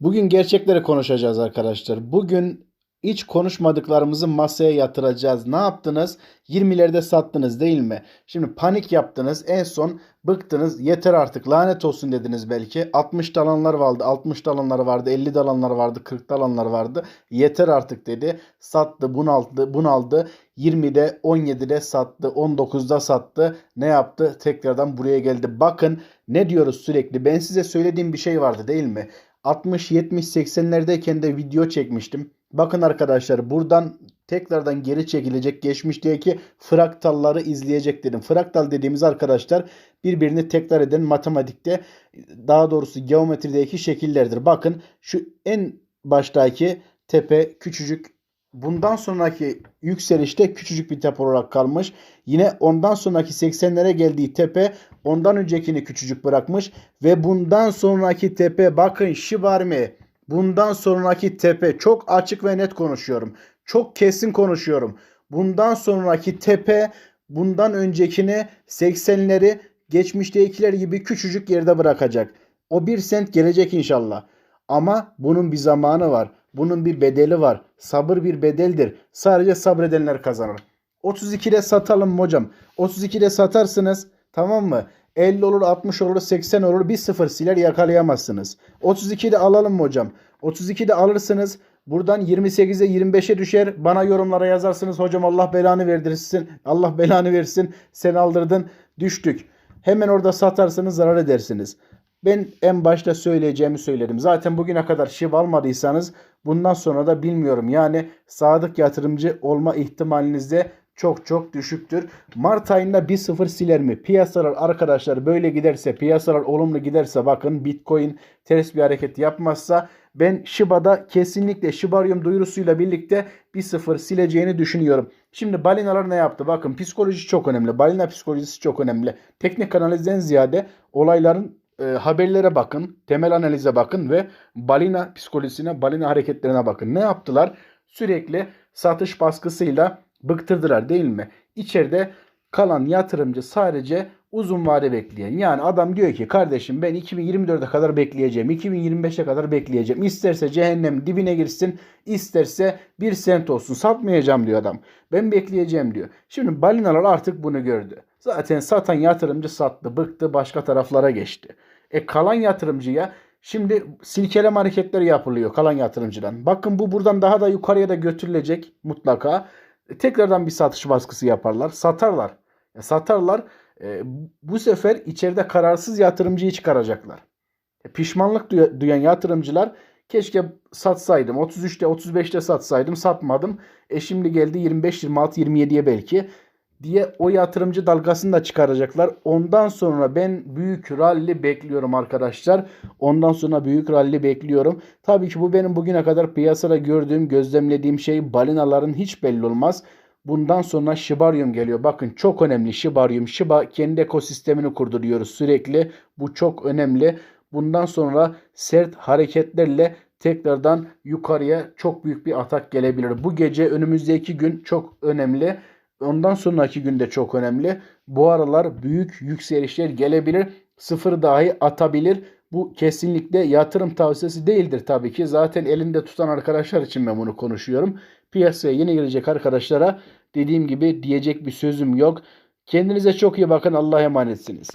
Bugün gerçekleri konuşacağız arkadaşlar. Bugün hiç konuşmadıklarımızı masaya yatıracağız. Ne yaptınız? 20'lerde sattınız değil mi? Şimdi panik yaptınız. En son bıktınız. Yeter artık lanet olsun dediniz belki. 60 dalanlar vardı, 60 dalanlar vardı, 50 dalanlar vardı, 40 dalanlar vardı. Yeter artık dedi. Sattı, bunaldı, bunaldı. 20'de, 17'de sattı, 19'da sattı. Ne yaptı? Tekrardan buraya geldi. Bakın ne diyoruz sürekli. Ben size söylediğim bir şey vardı değil mi? 60, 70, 80'lerdeyken de video çekmiştim. Bakın arkadaşlar buradan tekrardan geri çekilecek geçmişteki fraktalları izleyecek dedim. Fraktal dediğimiz arkadaşlar birbirini tekrar eden matematikte daha doğrusu geometrideki şekillerdir. Bakın şu en baştaki tepe küçücük bundan sonraki yükselişte küçücük bir tepe olarak kalmış. Yine ondan sonraki 80'lere geldiği tepe ondan öncekini küçücük bırakmış ve bundan sonraki tepe bakın Şibarmi bundan sonraki tepe çok açık ve net konuşuyorum. Çok kesin konuşuyorum. Bundan sonraki tepe bundan öncekini 80'leri geçmiştekiler gibi küçücük yerde bırakacak. O bir sent gelecek inşallah. Ama bunun bir zamanı var. Bunun bir bedeli var. Sabır bir bedeldir. Sadece sabredenler kazanır. 32'de satalım mı hocam. 32'de satarsınız tamam mı? 50 olur, 60 olur, 80 olur. Bir sıfır siler yakalayamazsınız. 32'de alalım mı hocam? 32'de alırsınız. Buradan 28'e 25'e düşer. Bana yorumlara yazarsınız. Hocam Allah belanı verdirsin. Allah belanı versin. Sen aldırdın. Düştük. Hemen orada satarsanız zarar edersiniz. Ben en başta söyleyeceğimi söyledim. Zaten bugüne kadar şiv almadıysanız bundan sonra da bilmiyorum. Yani sadık yatırımcı olma ihtimaliniz de çok çok düşüktür. Mart ayında 1-0 siler mi? Piyasalar arkadaşlar böyle giderse, piyasalar olumlu giderse bakın Bitcoin ters bir hareket yapmazsa ben Shiba'da kesinlikle Shibarium duyurusuyla birlikte 1-0 sileceğini düşünüyorum. Şimdi balinalar ne yaptı? Bakın psikoloji çok önemli. Balina psikolojisi çok önemli. Teknik analizden ziyade olayların e, haberlere bakın, temel analize bakın ve balina psikolojisine, balina hareketlerine bakın. Ne yaptılar? Sürekli satış baskısıyla bıktırdılar değil mi? İçeride kalan yatırımcı sadece uzun vade bekleyen. Yani adam diyor ki kardeşim ben 2024'e kadar bekleyeceğim. 2025'e kadar bekleyeceğim. İsterse cehennem dibine girsin. isterse bir sent olsun. Satmayacağım diyor adam. Ben bekleyeceğim diyor. Şimdi balinalar artık bunu gördü. Zaten satan yatırımcı sattı. Bıktı başka taraflara geçti. E kalan yatırımcıya Şimdi silkeleme hareketleri yapılıyor kalan yatırımcıdan. Bakın bu buradan daha da yukarıya da götürülecek mutlaka. E, tekrardan bir satış baskısı yaparlar. Satarlar. E, satarlar. E, bu sefer içeride kararsız yatırımcıyı çıkaracaklar. E, pişmanlık duy- duyan yatırımcılar keşke satsaydım. 33'te 35'te satsaydım satmadım. E şimdi geldi 25, 26, 27'ye belki diye o yatırımcı dalgasını da çıkaracaklar. Ondan sonra ben büyük rally bekliyorum arkadaşlar. Ondan sonra büyük rally bekliyorum. Tabii ki bu benim bugüne kadar piyasada gördüğüm, gözlemlediğim şey balinaların hiç belli olmaz. Bundan sonra Shibarium geliyor. Bakın çok önemli Shibarium. Shiba kendi ekosistemini kurduruyoruz sürekli. Bu çok önemli. Bundan sonra sert hareketlerle tekrardan yukarıya çok büyük bir atak gelebilir. Bu gece önümüzdeki gün çok önemli. Ondan sonraki günde çok önemli. Bu aralar büyük yükselişler gelebilir. Sıfır dahi atabilir. Bu kesinlikle yatırım tavsiyesi değildir tabii ki. Zaten elinde tutan arkadaşlar için ben bunu konuşuyorum. Piyasaya yeni girecek arkadaşlara dediğim gibi diyecek bir sözüm yok. Kendinize çok iyi bakın. Allah'a emanetsiniz.